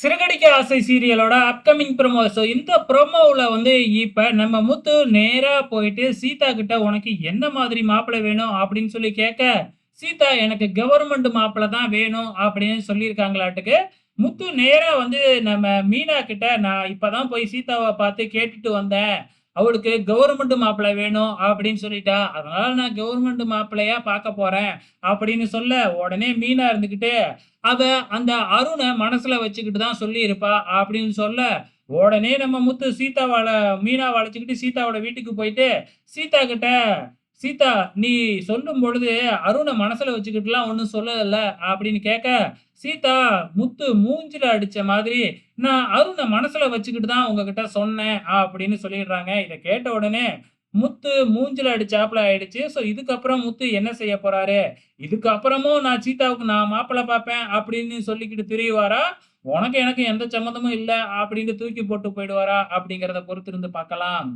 சிறகடிக்க ஆசை சீரியலோட upcoming promo so இந்த ப்ரொமோவில் வந்து இப்போ நம்ம முத்து நேராக போயிட்டு சீதா கிட்ட உனக்கு என்ன மாதிரி மாப்பிள்ளை வேணும் அப்படின்னு சொல்லி கேட்க, சீதா எனக்கு கவர்மெண்ட் மாப்பிள்ளை தான் வேணும் அப்படின்னு சொல்லியிருக்காங்களாட்டுக்கு. முத்து நேராக வந்து நம்ம மீனா கிட்ட நான் இப்பதான் போய் சீதாவை பார்த்து கேட்டுட்டு வந்தேன். அவளுக்கு கவர்மெண்ட் மாப்பிள்ளை வேணும் அப்படின்னு சொல்லிட்டா. அதனால நான் கவர்மெண்ட் மாப்பிள்ளையா பார்க்க போறேன் அப்படின்னு சொல்ல, உடனே மீனா இருந்துகிட்டு அவ அந்த அருணை மனசுல வச்சுக்கிட்டு தான் சொல்லியிருப்பா அப்படின்னு சொல்ல, உடனே நம்ம முத்து சீதாவால மீனாவ அழைச்சுக்கிட்டு சீதாவோட வீட்டுக்கு போயிட்டு, சீதா கிட்ட, "சீதா நீ சொல்லும் பொழுது அருணை மனசுல வச்சுக்கிட்டுலாம் ஒன்றும் சொல்லலல்ல?" அப்படின்னு கேட்க, சீதா முத்து மூஞ்சில அடிச்ச மாதிரி, "நான் அருணை மனசுல வச்சுக்கிட்டு தான் உங்ககிட்ட சொன்னேன்" அப்படின்னு சொல்லிடுறாங்க. இதை கேட்ட உடனே முத்து மூஞ்சில அடிச்சாப்புல ஆயிடுச்சு. ஸோ இதுக்கப்புறம் முத்து என்ன செய்ய போறாரு? இதுக்கப்புறமும் நான் சீதாவுக்கு நான் மாப்பிள்ளை பார்ப்பேன் அப்படின்னு சொல்லிக்கிட்டு திரியுவாரா? உனக்கு எனக்கும் எந்த சம்மந்தமும் இல்லை அப்படின்னு தூக்கி போட்டு போயிடுவாரா? அப்படிங்கிறத பொறுத்திருந்து பார்க்கலாம்.